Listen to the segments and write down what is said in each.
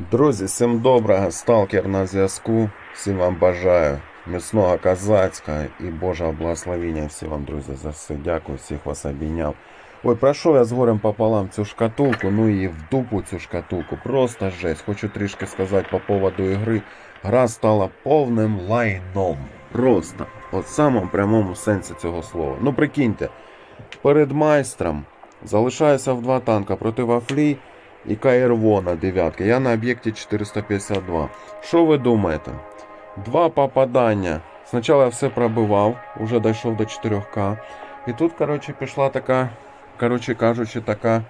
Друзі, всім доброго, сталкер на зв'язку. Всім вам бажаю міцного козацька і Божого благословення. Всім вам, друзі, за все дякую, всіх вас обійняв. Ой, пройшов я з горем пополам цю шкатулку, ну і в дупу цю шкатулку. Просто жесть. Хочу трішки сказати по поводу ігри. Гра стала повним лайном. Просто. От в самому прямому сенсі цього слова. Ну прикиньте, перед майстром залишаюся в два танка проти вафлі і КРВО на дев'ятки. Я на об'єкті 452. Що ви думаєте? Два попадання. Спочатку я все пробивав, уже дійшов до 4К. І тут, коротше, пішла така, коротше кажучи, така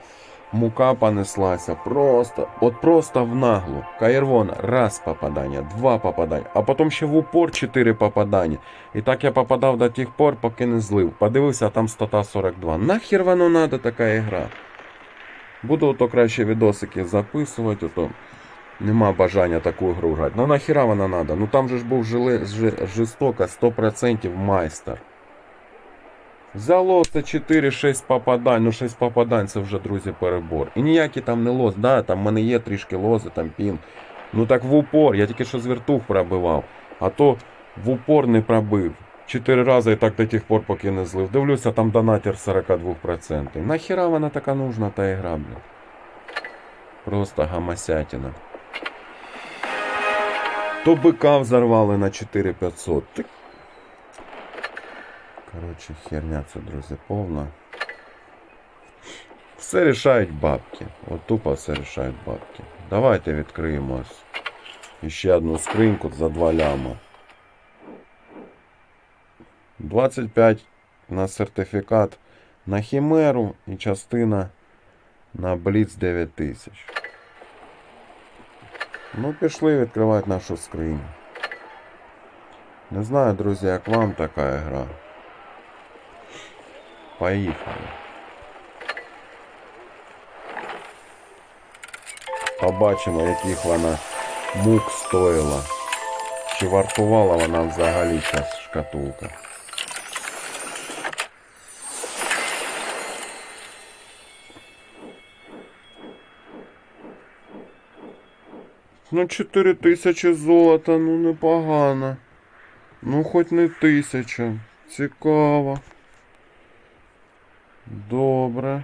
мука понеслася. Просто, от просто в наглу. Каєрвон, раз попадання, два попадання, а потім ще в упор 4 попадання. І так я попадав до тих пор, поки не злив. Подивився, а там стата 42. Нахер воно надо така ігра? Буду ото краще відосики записувати, ото нема бажання таку гру грати. Ну нахіра вона надо? Ну там же ж був жорстоко 100% майстер. Взяло це 4-6 попадань, ну 6 попадань це вже, друзі, перебор. І ніякі там не лоз, да, там в мене є трішки лози, там пін. Ну так в упор, я тільки що з вертух пробивав, а то в упор не пробив. Чотири рази і так до тих пор, поки не злив. Дивлюся, там донатір 42%. Нахіра вона така нужна, та ігра, блядь. Просто гамасятина. То бика взорвали на 4500. Коротше, херня це, друзі, повна. Все рішають бабки. От тупо все рішають бабки. Давайте відкриємо ось ще одну скриньку за 2 ляма. 25 на сертифікат на Хімеру і частина на Бліц 9000. Ну, пішли відкривати нашу скриню. Не знаю, друзі, як вам така гра. Поїхали. Побачимо, яких вона мук стоїла. Чи вартувала вона взагалі ця шкатулка. Ну, 4 тисячі золота, ну непогано. Ну, хоч не тисяча. Цікаво. Добре.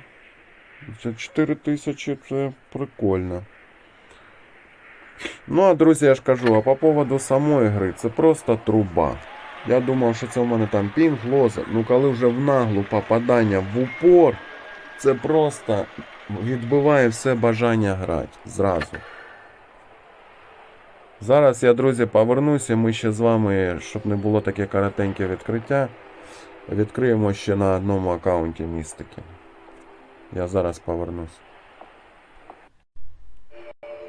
Це 4 тисячі це прикольно. Ну, а друзі, я ж кажу, а по поводу самої гри, це просто труба. Я думав, що це в мене там пінг, лоза. Ну коли вже в наглу попадання в упор, це просто відбиває все бажання грати зразу. Зараз я, друзі, повернуся. Ми ще з вами, щоб не було таке коротеньке відкриття, відкриємо ще на одному аккаунті містики. Я зараз повернусь.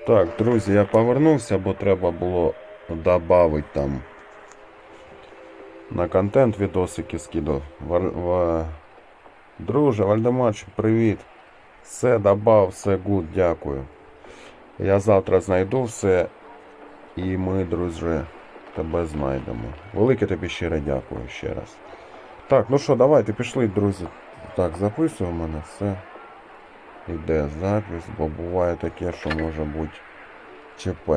Так, друзі, я повернувся, бо треба було додати там на контент відосики скидав. Друже, Вальдемарчик, привіт. Все добав, все гуд, дякую. Я завтра знайду все і ми, друже, тебе знайдемо. Велике тобі щиро дякую ще раз. Так, ну що, давайте пішли, друзі. Так, записуємо мене все. Іде запис, бо буває таке, що може бути ЧП.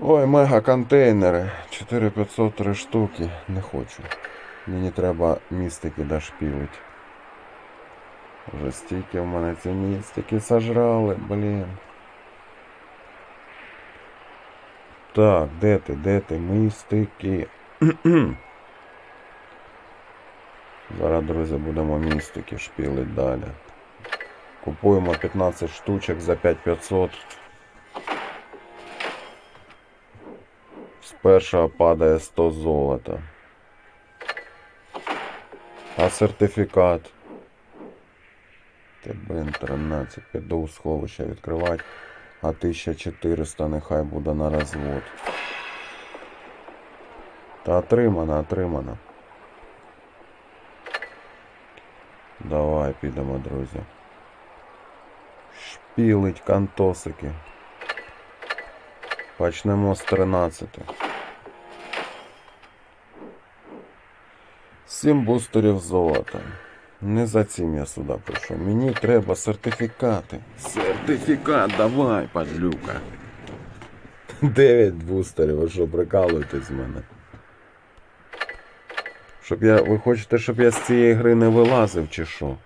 Ой, мега контейнери. 4503 штуки. Не хочу. Мені треба містики дошпілить. Вже стільки в мене ці містики сожрали, блін. Так, де ти, де ти? Містики. Зараз, друзі, будемо містики шпілити далі. Купуємо 15 штучок за 5500. З першого падає 100 золота. А сертифікат. Ти, блин, 13. Піду сховище відкривати. А 1400 нехай буде на розвод. Та отримано, отримано. Давай підемо, друзі. Шпілить кантосики. Почнемо з 13. 7 бустерів золота. Не за цим я сюди прийшов. Мені треба сертифікати. Сертифікат, давай, падлюка. 9 бустерів, ви що, прикалуєтесь з мене? Щоб я. Ви хочете, щоб я з цієї гри не вилазив, чи що?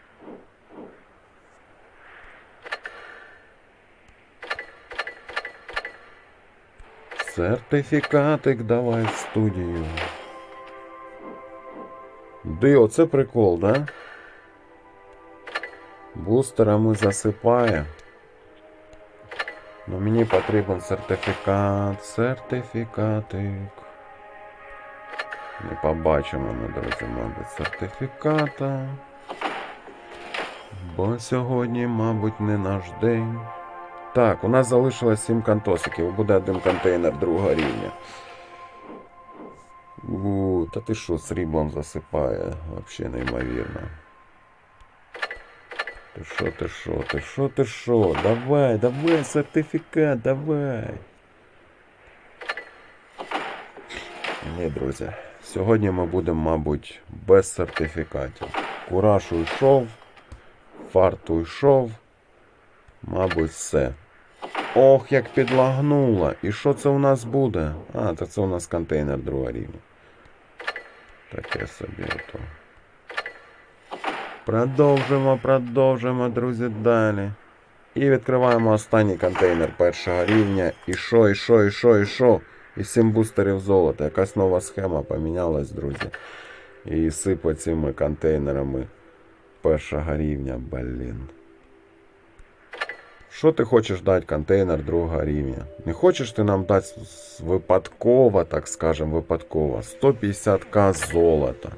Сертифікатик давай в студію. Ди, оце прикол, да? Бустерами засипає. Ну мені потрібен сертифікат, сертифікатик. Не побачимо ми, друзі, мабуть, сертифіката. Бо сьогодні, мабуть, не наш день. Так, у нас залишилось 7 кантосиків. Буде один контейнер другого рівня. У, та ти що, сріблом засипає? Вообще неймовірно. Ти що, ти що, ти що, ти що? Давай, давай, сертифікат, давай. Ні, друзі. Сьогодні ми будемо, мабуть, без сертифікатів. Кураж уйшов, фарт уйшов. Мабуть, все. Ох, як підлагнуло. І що це у нас буде? А, то це у нас контейнер другого рівня. Таке собі ото. Продовжимо, продовжимо, друзі, далі. І відкриваємо останній контейнер першого рівня. І що, і що, і що, і що? І 7 бустерів золота. Якась нова схема помінялась, друзі. І сипе цими контейнерами першого рівня, блін. Що ти хочеш дати контейнер другого рівня? Не хочеш ти нам дати випадково, так скажем, випадково. 150к золота.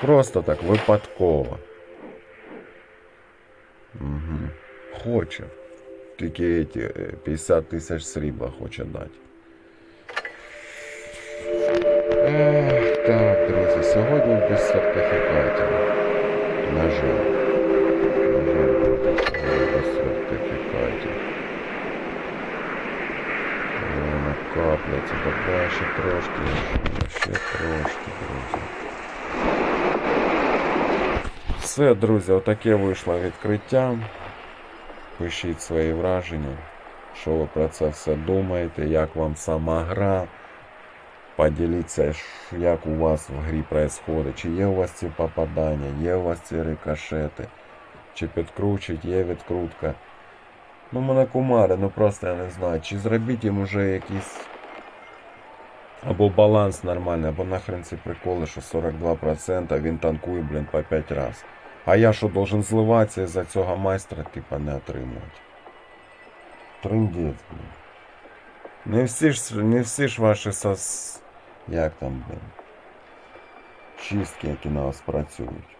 Просто так випадково. Угу. Хоче. Тільки эти е, 50 тисяч срібла хоче дати. Ех, так, друзі, сьогодні без сертифікатів. На жаль. На жаль, сьогодні без сертифікатів. Капляться, ще трошки, ще трошки, друзі. Все, друзі, отаке вийшло відкриття. Пишіть свої враження, що ви про це все думаєте, як вам сама гра. Поділіться, як у вас в грі відбувається, чи є у вас ці попадання, є у вас ці рикошети, чи підкручить, є відкрутка. Ну, мене кумари, ну просто я не знаю, чи зробіть їм уже якийсь або баланс нормальний, або нахрен ці приколи, що 42% він танкує, блін, по 5 раз. А я що, должен зливатися із-за цього майстра, типа, не отримувати. Трындець, блін. Не всі ж, не всі ж ваші сос... Як там, блін? Чистки, які на вас працюють.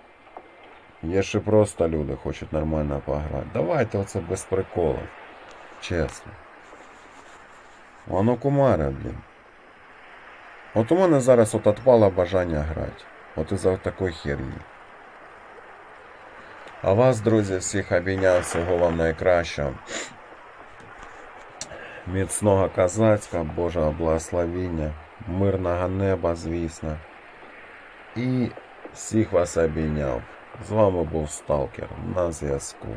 Є ще просто люди, хочуть нормально пограти. Давайте оце без приколів. Чесно. Воно кумаре, блін. От у мене зараз от отпало бажання грати. От із-за такої херні. А вас, друзі, всіх обійняв, всього вам найкращого. Міцного козацька, Божого благословіння, мирного неба, звісно. І всіх вас обійняв. З вами був Сталкер на зв'язку.